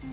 Şu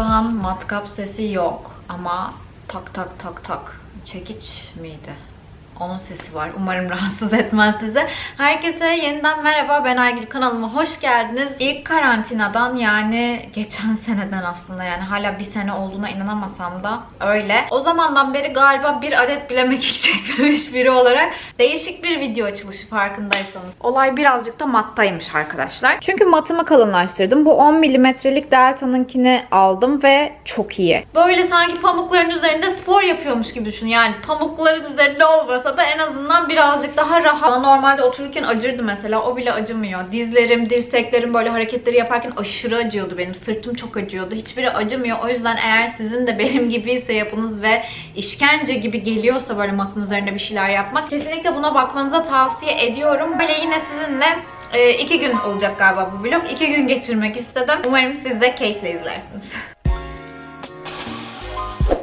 an matkap sesi yok ama tak tak tak tak çekiç miydi? Onun sesi var. Umarım rahatsız etmez sizi. Herkese yeniden merhaba. Ben Aygül. Kanalıma hoş geldiniz. İlk karantinadan yani geçen seneden aslında yani hala bir sene olduğuna inanamasam da öyle. O zamandan beri galiba bir adet bile mekik çekmemiş biri olarak değişik bir video açılışı farkındaysanız. Olay birazcık da mattaymış arkadaşlar. Çünkü matımı kalınlaştırdım. Bu 10 milimetrelik Delta'nınkini aldım ve çok iyi. Böyle sanki pamukların üzerinde spor yapıyormuş gibi düşün. Yani pamukların üzerinde olmasa da en azından birazcık daha rahat. Normalde otururken acırdı mesela. O bile acımıyor. Dizlerim, dirseklerim böyle hareketleri yaparken aşırı acıyordu benim. Sırtım çok acıyordu. Hiçbiri acımıyor. O yüzden eğer sizin de benim gibiyse yapınız ve işkence gibi geliyorsa böyle matın üzerinde bir şeyler yapmak kesinlikle buna bakmanıza tavsiye ediyorum. Böyle yine sizinle e, iki gün olacak galiba bu vlog. İki gün geçirmek istedim. Umarım siz de keyifle izlersiniz.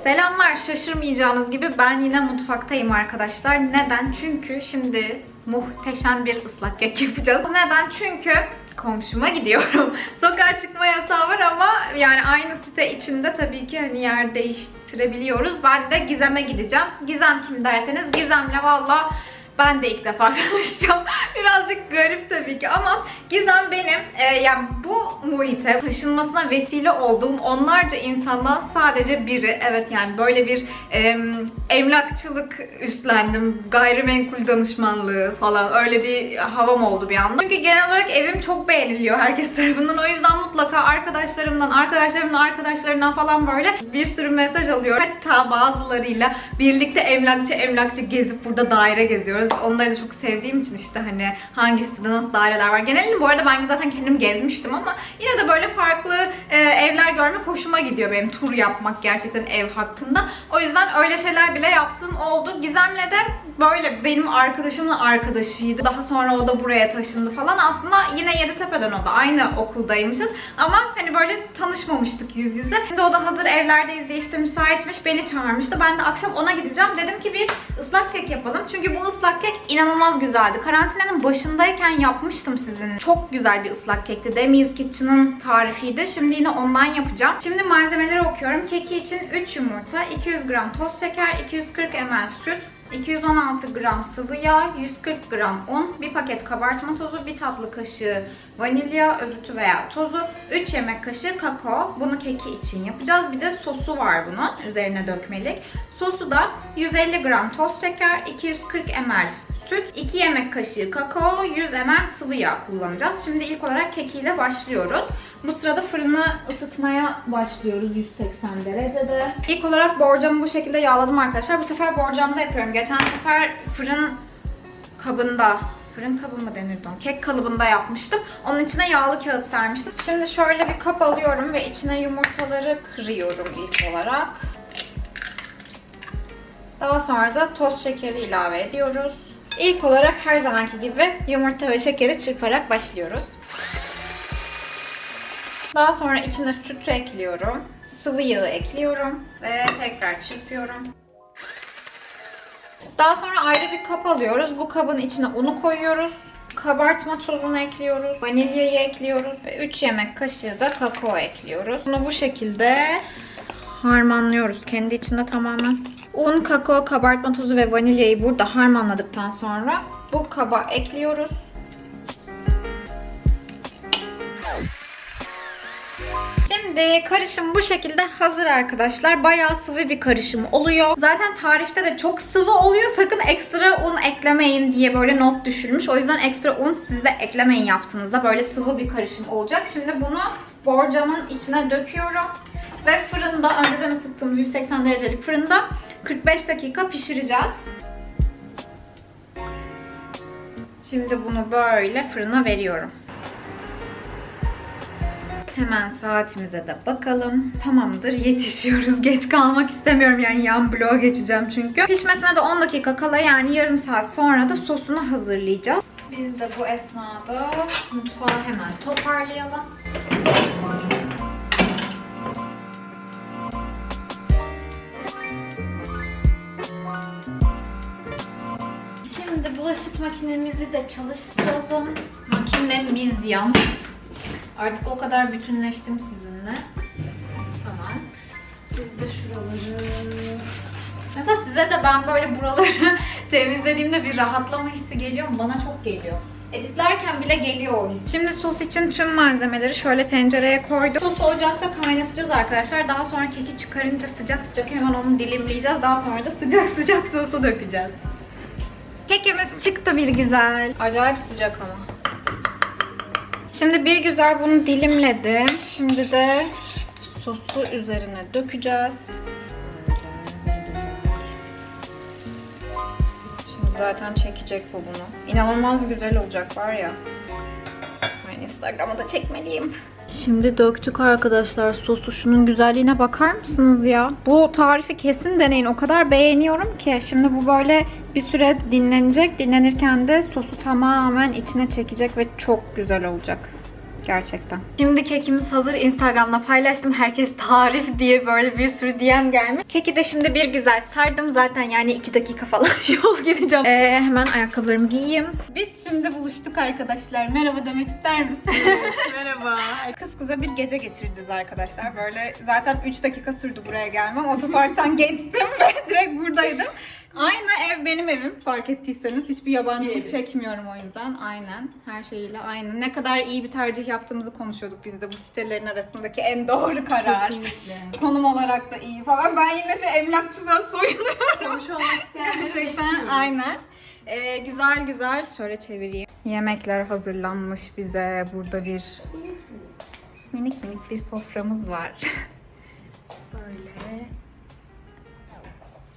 Selamlar. Şaşırmayacağınız gibi ben yine mutfaktayım arkadaşlar. Neden? Çünkü şimdi muhteşem bir ıslak kek yapacağız. Neden? Çünkü komşuma gidiyorum. Sokağa çıkma yasağı var ama yani aynı site içinde tabii ki hani yer değiştirebiliyoruz. Ben de Gizem'e gideceğim. Gizem kim derseniz Gizem'le valla ben de ilk defa tanışacağım. Garip tabii ki ama Gizem benim e, yani bu muhite taşınmasına vesile olduğum onlarca insandan sadece biri. Evet yani böyle bir e, emlakçılık üstlendim. Gayrimenkul danışmanlığı falan öyle bir havam oldu bir anda. Çünkü genel olarak evim çok beğeniliyor herkes tarafından. O yüzden mutlaka arkadaşlarımdan, arkadaşlarımdan, arkadaşlarından falan böyle bir sürü mesaj alıyorum. Hatta bazılarıyla birlikte emlakçı emlakçı gezip burada daire geziyoruz. Onları da çok sevdiğim için işte hani nasıl daireler var. Genelini bu arada ben zaten kendim gezmiştim ama yine de böyle farklı e, evler görmek hoşuma gidiyor benim tur yapmak gerçekten ev hakkında. O yüzden öyle şeyler bile yaptığım oldu. Gizem'le de böyle benim arkadaşımın arkadaşıydı. Daha sonra o da buraya taşındı falan. Aslında yine Yeditepe'den o da aynı okuldaymışız. Ama hani böyle tanışmamıştık yüz yüze. Şimdi o da hazır evlerdeyiz diye işte müsaitmiş. Beni çağırmıştı. Ben de akşam ona gideceğim. Dedim ki bir ıslak kek yapalım. Çünkü bu ıslak kek inanılmaz güzeldi. Karantinanın başındayken yapmıştım sizin. Çok güzel bir ıslak kekti. Demi's Kitchen'ın tarifiydi. Şimdi yine ondan yapacağım. Şimdi malzemeleri okuyorum. Keki için 3 yumurta, 200 gram toz şeker, 240 ml süt, 216 gram sıvı yağ, 140 gram un, 1 paket kabartma tozu, 1 tatlı kaşığı vanilya özütü veya tozu, 3 yemek kaşığı kakao. Bunu keki için yapacağız. Bir de sosu var bunun üzerine dökmelik. Sosu da 150 gram toz şeker, 240 ml süt, 2 yemek kaşığı kakao, 100 ml sıvı yağ kullanacağız. Şimdi ilk olarak kekiyle başlıyoruz. Bu sırada fırını ısıtmaya başlıyoruz 180 derecede. İlk olarak borcamı bu şekilde yağladım arkadaşlar. Bu sefer borcamda yapıyorum. Geçen sefer fırın kabında Fırın kabı mı denirdi ona? Kek kalıbında yapmıştım. Onun içine yağlı kağıt sermiştim. Şimdi şöyle bir kap alıyorum ve içine yumurtaları kırıyorum ilk olarak. Daha sonra da toz şekeri ilave ediyoruz. İlk olarak her zamanki gibi yumurta ve şekeri çırparak başlıyoruz. Daha sonra içine sütü ekliyorum. Sıvı yağı ekliyorum ve tekrar çırpıyorum. Daha sonra ayrı bir kap alıyoruz. Bu kabın içine unu koyuyoruz. Kabartma tozunu ekliyoruz. Vanilyayı ekliyoruz. Ve 3 yemek kaşığı da kakao ekliyoruz. Bunu bu şekilde harmanlıyoruz. Kendi içinde tamamen. Un, kakao, kabartma tozu ve vanilyayı burada harmanladıktan sonra bu kaba ekliyoruz. Şimdi karışım bu şekilde hazır arkadaşlar. Bayağı sıvı bir karışım oluyor. Zaten tarifte de çok sıvı oluyor. Sakın ekstra un eklemeyin diye böyle not düşürmüş. O yüzden ekstra un siz de eklemeyin yaptığınızda. Böyle sıvı bir karışım olacak. Şimdi bunu borcamın içine döküyorum. Ve fırında, önceden ısıttığımız 180 derecelik fırında 45 dakika pişireceğiz. Şimdi bunu böyle fırına veriyorum. Hemen saatimize de bakalım. Tamamdır yetişiyoruz. Geç kalmak istemiyorum yani yan bloğa geçeceğim çünkü. Pişmesine de 10 dakika kala yani yarım saat sonra da sosunu hazırlayacağız. Biz de bu esnada mutfağı hemen toparlayalım. Makinemizi de çalıştıralım. Makinemiz yalnız. Artık o kadar bütünleştim sizinle. Tamam. Biz de şuraları... Mesela size de ben böyle buraları temizlediğimde bir rahatlama hissi geliyor mu? Bana çok geliyor. Editlerken bile geliyor o his. Şimdi sos için tüm malzemeleri şöyle tencereye koydum. Sosu ocakta kaynatacağız arkadaşlar. Daha sonra keki çıkarınca sıcak sıcak hemen onu dilimleyeceğiz. Daha sonra da sıcak sıcak sosu dökeceğiz. Kekimiz çıktı bir güzel. Acayip sıcak ama. Şimdi bir güzel bunu dilimledim. Şimdi de sosu üzerine dökeceğiz. Şimdi zaten çekecek bu bunu. İnanılmaz güzel olacak var ya. Ben Instagram'a da çekmeliyim. Şimdi döktük arkadaşlar sosu. Şunun güzelliğine bakar mısınız ya? Bu tarifi kesin deneyin. O kadar beğeniyorum ki. Şimdi bu böyle bir süre dinlenecek. Dinlenirken de sosu tamamen içine çekecek ve çok güzel olacak. Gerçekten. Şimdi kekimiz hazır. Instagram'da paylaştım. Herkes tarif diye böyle bir sürü DM gelmiş. Keki de şimdi bir güzel sardım. Zaten yani iki dakika falan yol gideceğim. Ee, hemen ayakkabılarımı giyeyim. Biz şimdi buluştuk arkadaşlar. Merhaba demek ister misiniz? Merhaba. Kız kıza bir gece geçireceğiz arkadaşlar. Böyle zaten 3 dakika sürdü buraya gelmem. Otoparktan geçtim ve direkt buradaydım. Aynı ev benim evim fark ettiyseniz. Hiçbir yabancılık Birebir. çekmiyorum o yüzden. Aynen. Her şeyiyle aynı. Ne kadar iyi bir tercih yaptığımızı konuşuyorduk biz de bu sitelerin arasındaki en doğru karar. Kesinlikle. Konum olarak da iyi falan. Ben yine şu emlakçıdan soyunuyorum. Komşu olmak Gerçekten bekliyoruz. aynen. Ee, güzel güzel şöyle çevireyim. Yemekler hazırlanmış bize. Burada bir minik minik bir soframız var. Böyle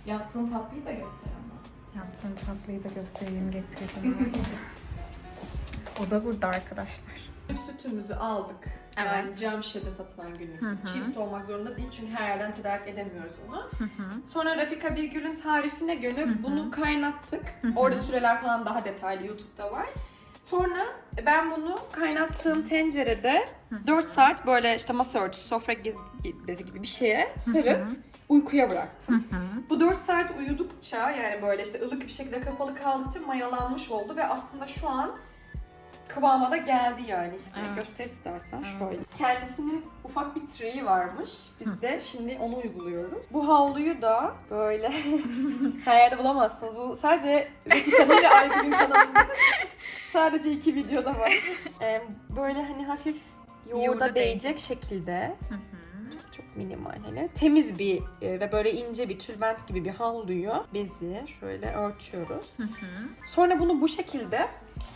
Yaptığın tatlıyı da göster ama. yaptığım tatlıyı da göstereyim getirdim. o da burada arkadaşlar. Sütümüzü aldık. Evet. Yani cam şişede satılan günlük Hı süt. hı. Çift olmak zorunda değil çünkü her yerden tedarik edemiyoruz onu. Sonra Rafika Birgül'ün tarifine göre bunu kaynattık. Orada süreler falan daha detaylı YouTube'da var. Sonra ben bunu kaynattığım tencerede 4 saat böyle işte masa örtüsü, sofra gez- bezi gibi bir şeye sarıp uykuya bıraktım. Bu 4 saat uyudukça yani böyle işte ılık bir şekilde kapalı kaldıkça mayalanmış oldu ve aslında şu an kıvama da geldi yani işte Evet. göster istersen Evet. şöyle. Kendisinin ufak bir treyi varmış. Biz de şimdi onu uyguluyoruz. Bu havluyu da böyle her yerde bulamazsınız. Bu sadece Refika'nın ve Aygül'ün kanalında. sadece iki videoda var. Ee, böyle hani hafif yoğurda, Yoğurda değecek şekilde çok minimal hani temiz bir e, ve böyle ince bir tülbent gibi bir havluyu bezi şöyle örtüyoruz. Sonra bunu bu şekilde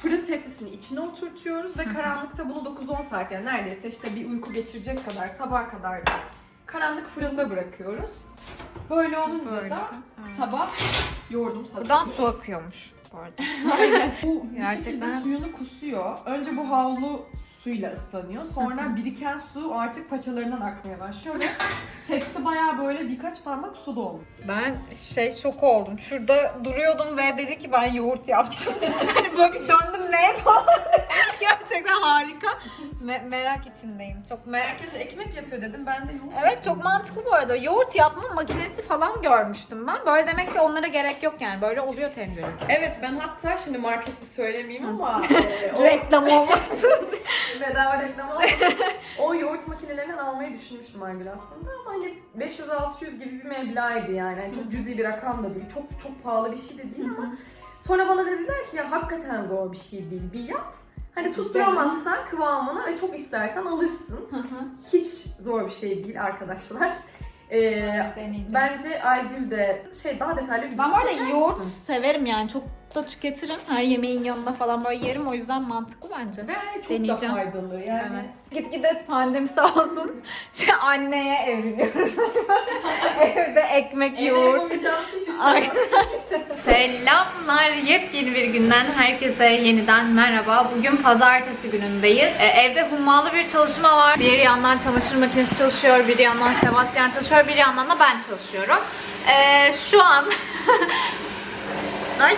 fırın tepsisinin içine oturtuyoruz ve karanlıkta bunu 9-10 saat yani neredeyse işte bir uyku geçirecek kadar sabah kadar da karanlık fırında bırakıyoruz. Böyle olunca Böyle. da sabah yoğurdumuz hazır. Buradan su akıyormuş bu arada. Aynen. Bu bir Gerçekten. şekilde suyunu kusuyor. Önce bu havlu suyla ıslanıyor. Sonra biriken su artık paçalarından akmaya başlıyor ve tepsi bayağı böyle birkaç parmak su doldu. Ben şey şok oldum. Şurada duruyordum ve dedi ki ben yoğurt yaptım. hani böyle bir döndüm ne falan. Gerçekten harika. Me- merak içindeyim. Çok merak Herkes ekmek yapıyor dedim. Ben de yoğurt Evet çok mantıklı bu arada. Yoğurt yapma makinesi falan görmüştüm ben. Böyle demek ki onlara gerek yok yani. Böyle oluyor tencerede. Evet ben hatta şimdi markasını söylemeyeyim ama e, o Reklam olmasın. bedava reklam olmasın. o yoğurt makinelerinden almayı düşünmüştüm Aygül aslında ama hani 500-600 gibi bir meblağydı yani. yani çok cüzi bir rakam da değil. Çok çok pahalı bir şey de değil ama sonra bana dediler ki ya hakikaten zor bir şey değil. Bir yap. Hani tutturamazsan kıvamını ve çok istersen alırsın. Hiç zor bir şey değil arkadaşlar. Ee, Deneyeceğim. bence Aygül de şey daha detaylı bir Ben video çekersin. yoğurt severim yani. Çok da tüketirim. Her yemeğin yanında falan böyle yerim. O yüzden mantıklı bence. Ve çok Deneyeceğim. da faydalı yani. Evet. Gitgide pandemi sağ olsun. Şey anneye evriliyoruz. Evde ekmek, yoğurt. şey. Selamlar. Yepyeni bir günden herkese yeniden merhaba. Bugün pazartesi günündeyiz. Ee, evde hummalı bir çalışma var. Bir yandan çamaşır makinesi çalışıyor, bir yandan Sebastian çalışıyor, bir yandan da ben çalışıyorum. Ee, şu an Ay.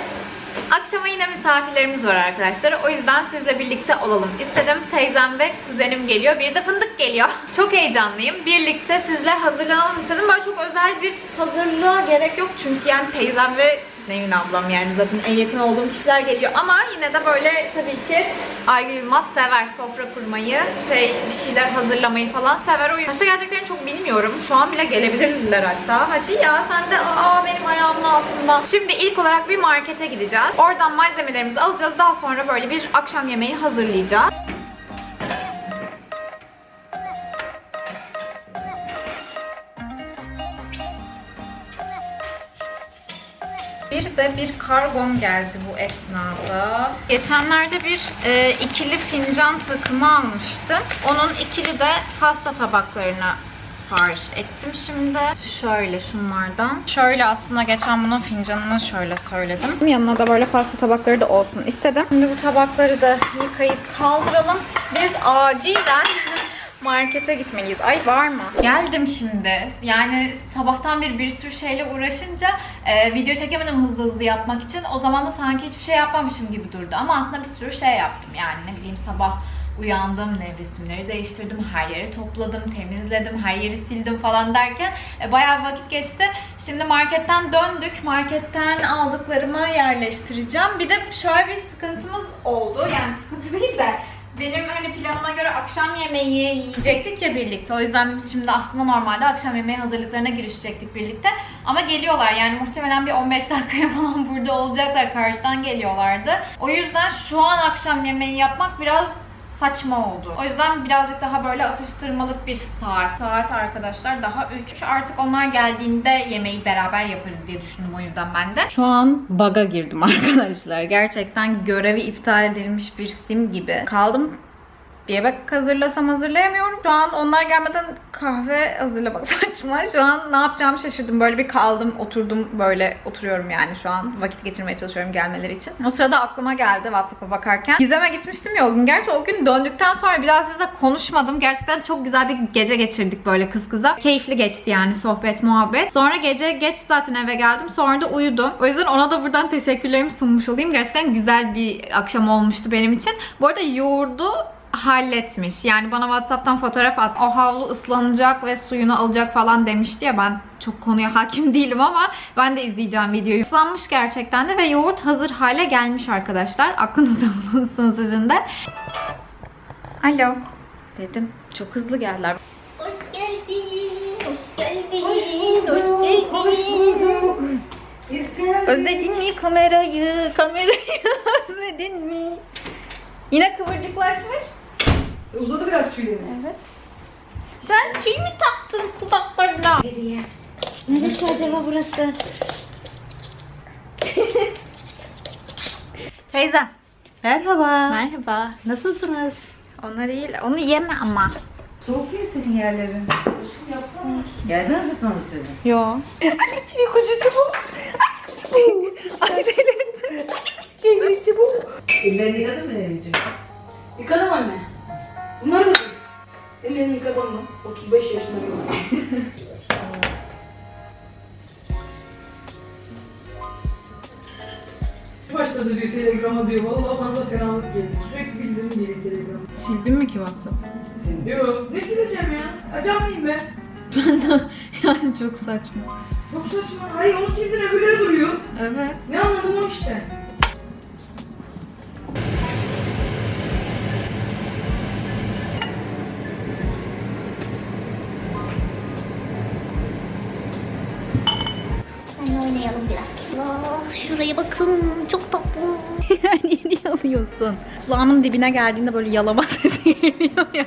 Akşama yine misafirlerimiz var arkadaşlar. O yüzden sizle birlikte olalım istedim. Teyzem ve kuzenim geliyor. Bir de fındık geliyor. Çok heyecanlıyım. Birlikte sizle hazırlanalım istedim. Böyle çok özel bir hazırlığa gerek yok. Çünkü yani teyzem ve Nevin ablam yani zaten en yakın olduğum kişiler geliyor ama yine de böyle tabii ki Aygül Yılmaz sever sofra kurmayı, şey bir şeyler hazırlamayı falan sever. O yüzden Kaçta geleceklerini çok bilmiyorum. Şu an bile gelebilirler hatta. Hadi ya sen de aa benim ayağımın altında. Şimdi ilk olarak bir markete gideceğiz. Oradan malzemelerimizi alacağız. Daha sonra böyle bir akşam yemeği hazırlayacağız. Bir de bir kargom geldi bu esnada. Geçenlerde bir e, ikili fincan takımı almıştım. Onun ikili de pasta tabaklarına sipariş ettim şimdi. Şöyle şunlardan. Şöyle aslında geçen bunun fincanını şöyle söyledim. Yanına da böyle pasta tabakları da olsun istedim. Şimdi bu tabakları da yıkayıp kaldıralım. Biz acilen markete gitmeliyiz. Ay var mı? Geldim şimdi. Yani sabahtan beri bir sürü şeyle uğraşınca e, video çekemedim hızlı hızlı yapmak için. O zaman da sanki hiçbir şey yapmamışım gibi durdu. Ama aslında bir sürü şey yaptım. Yani ne bileyim sabah uyandım, nevresimleri değiştirdim, her yeri topladım, temizledim, her yeri sildim falan derken e, bayağı vakit geçti. Şimdi marketten döndük. Marketten aldıklarımı yerleştireceğim. Bir de şöyle bir sıkıntımız oldu. Yani sıkıntı değil de benim hani planıma göre akşam yemeği yiyecektik ya birlikte. O yüzden biz şimdi aslında normalde akşam yemeği hazırlıklarına girişecektik birlikte. Ama geliyorlar yani muhtemelen bir 15 dakikaya falan burada olacaklar. Karşıdan geliyorlardı. O yüzden şu an akşam yemeği yapmak biraz saçma oldu. O yüzden birazcık daha böyle atıştırmalık bir saat. Saat arkadaşlar daha 3. Artık onlar geldiğinde yemeği beraber yaparız diye düşündüm o yüzden ben de. Şu an baga girdim arkadaşlar. Gerçekten görevi iptal edilmiş bir sim gibi. Kaldım bir yemek hazırlasam hazırlayamıyorum. Şu an onlar gelmeden kahve hazırlamak saçma. Şu an ne yapacağımı şaşırdım. Böyle bir kaldım, oturdum böyle oturuyorum yani şu an. Vakit geçirmeye çalışıyorum gelmeleri için. O sırada aklıma geldi WhatsApp'a bakarken. Gizem'e gitmiştim ya o gün. Gerçi o gün döndükten sonra bir daha sizle konuşmadım. Gerçekten çok güzel bir gece geçirdik böyle kız kıza. Keyifli geçti yani sohbet, muhabbet. Sonra gece geç zaten eve geldim. Sonra da uyudum. O yüzden ona da buradan teşekkürlerimi sunmuş olayım. Gerçekten güzel bir akşam olmuştu benim için. Bu arada yoğurdu halletmiş. Yani bana WhatsApp'tan fotoğraf at. O havlu ıslanacak ve suyunu alacak falan demişti ya ben çok konuya hakim değilim ama ben de izleyeceğim videoyu. Islanmış gerçekten de ve yoğurt hazır hale gelmiş arkadaşlar. Aklınızda bulunsun sizin de. Alo. Dedim. Çok hızlı geldiler. Hoş geldin, hoş geldin, hoş geldin. Özledin mi kamerayı? Kamerayı özledin mi? Yine kıvırcıklaşmış. Uzadı biraz tüylerim. Evet. Sen tüy mü taktın kulaklarına? Neresi acaba burası? Teyze. Merhaba. Merhaba. Nasılsınız? Onu değil, onu yeme ama. Soğuk değil senin yerlerin. Yerden ısıtmam istedim. Yo. Anneciğim kocucu bu. Aç kutu bu. Ay delirdim. Anneciğim bu. Ellerini yıkadın mı Nevciğim? Yıkadım anne. Bunlar da dur. Ellerini yıkadın mı? 35 yaşında bir insan. Başladı diyor telegrama diyor. Vallahi bana da fenalık geldi. Sürekli bildirim geliyor telegram. Sildin mi ki WhatsApp? Yok. Ne sileceğim ya? Acam mıyım ben? yani çok saçma. Çok saçma. Hayır onu sildin öbürleri duruyor. Evet. Ne anladım o işte. Şuraya bakın, çok tatlı. Yani niye alıyorsun? Kulağımın dibine geldiğinde böyle yalama sesi geliyor ya.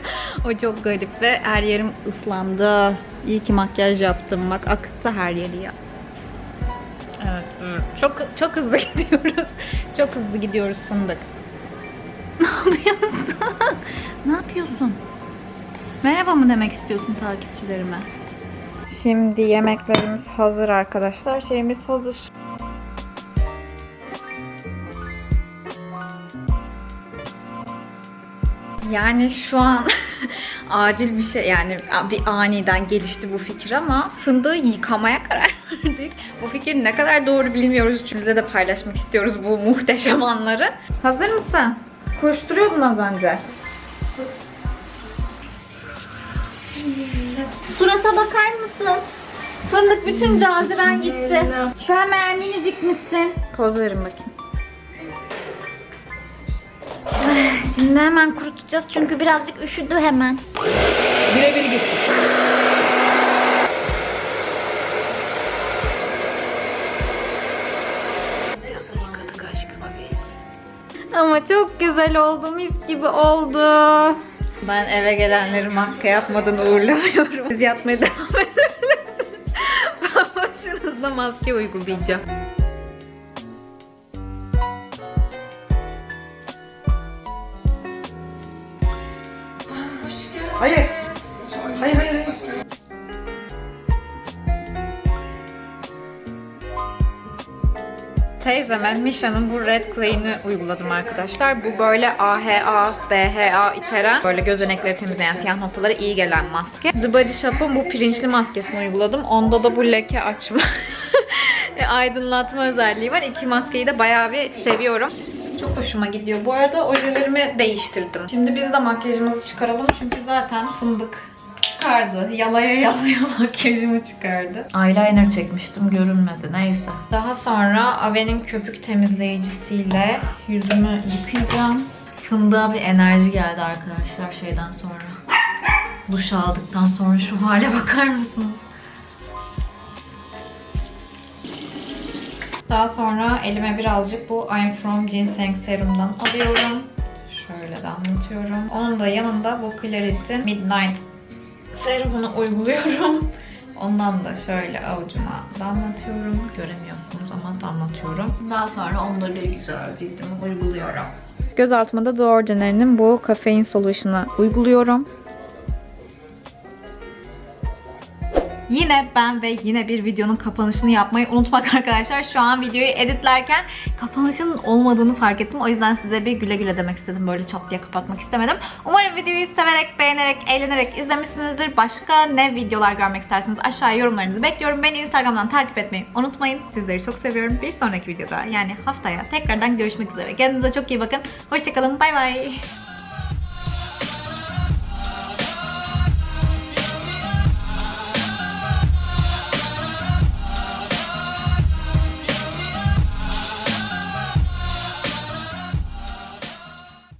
O çok garip ve her yerim ıslandı. İyi ki makyaj yaptım. Bak akıttı her yeri ya. Evet, evet. Çok çok hızlı gidiyoruz. Çok hızlı gidiyoruz fındık. Ne yapıyorsun? ne yapıyorsun? Merhaba mı demek istiyorsun takipçilerime? Şimdi yemeklerimiz hazır arkadaşlar. Şeyimiz hazır. Yani şu an acil bir şey yani bir aniden gelişti bu fikir ama fındığı yıkamaya karar verdik. Bu fikir ne kadar doğru bilmiyoruz. Sizle de paylaşmak istiyoruz bu muhteşem anları. Hazır mısın? Koşturuyordun az önce. Surata bakar mısın? Fındık bütün caziben gitti. Sen minicik misin? Poz verin bakayım. Şimdi hemen kurutacağız çünkü birazcık üşüdü hemen. Birebir git. Nasıl yıkadık aşkıma biz? Ama çok güzel oldu, mis gibi oldu. Ben eve gelenleri maske yapmadan uğurlamıyorum. Siz yatmaya devam edebilirsiniz. Ben başınızda maske uygulayacağım. Teyzeme Misha'nın bu Red Clay'ini uyguladım arkadaşlar. Bu böyle AHA, BHA içeren böyle gözenekleri temizleyen siyah noktalara iyi gelen maske. The Body Shop'un bu pirinçli maskesini uyguladım. Onda da bu leke açma, e, aydınlatma özelliği var. İki maskeyi de bayağı bir seviyorum. Çok hoşuma gidiyor. Bu arada ojelerimi değiştirdim. Şimdi biz de makyajımızı çıkaralım çünkü zaten fındık çıkardı. Yalaya yalaya makyajımı çıkardı. Eyeliner çekmiştim görünmedi neyse. Daha sonra Ave'nin köpük temizleyicisiyle yüzümü yıkayacağım. Fındığa bir enerji geldi arkadaşlar şeyden sonra. Duş aldıktan sonra şu hale bakar mısınız? Daha sonra elime birazcık bu I'm From Ginseng serumdan alıyorum. Şöyle damlatıyorum. Onun da yanında bu Claris'in Midnight serumunu uyguluyorum. Ondan da şöyle avucuma damlatıyorum. Göremiyorsunuz ama damlatıyorum. Daha sonra onları güzel cildime uyguluyorum. Göz altıma da The Ordinary'nin bu kafein solution'ı uyguluyorum. Yine ben ve yine bir videonun kapanışını yapmayı unutmak arkadaşlar. Şu an videoyu editlerken kapanışın olmadığını fark ettim. O yüzden size bir güle güle demek istedim. Böyle çat diye kapatmak istemedim. Umarım videoyu severek, beğenerek, eğlenerek izlemişsinizdir. Başka ne videolar görmek isterseniz aşağıya yorumlarınızı bekliyorum. Beni Instagram'dan takip etmeyi unutmayın. Sizleri çok seviyorum. Bir sonraki videoda yani haftaya tekrardan görüşmek üzere. Kendinize çok iyi bakın. Hoşçakalın. Bay bay.